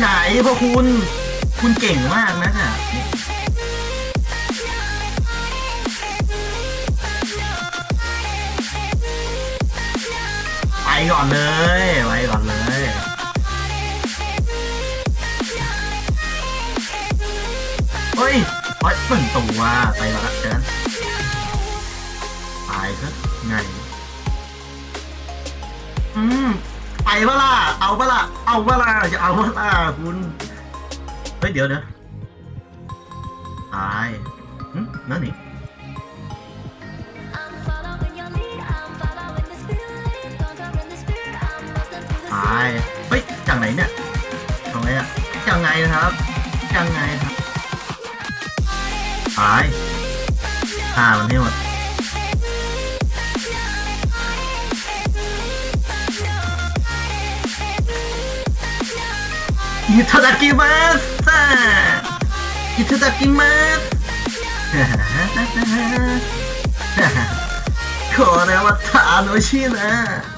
ไหนพวกคุณ คุณเก่งมากนะค่ะไปก่อนเลย ไปก่อนเลยเฮ้ยเฮ้ยเปิ่งตัวไปแล้วเชิญตายซะไงอืม ไปปะล่ะเอาปะล่ะเอาปะล่ะจะเอาปะล่ะคุณเฮ้ยเดี๋ยวเดี๋ยวตายนั่นนี่ I'm following your lead, I'm following the spirit. Conquering the spirit, I'm busting through the ตายเฮ้ยจากไหนเนี่ยตรงไหนอะยังไงนะครับยังไงครับตายฆ่ามันให้หมด いただきます。いただきます。これは楽しいな。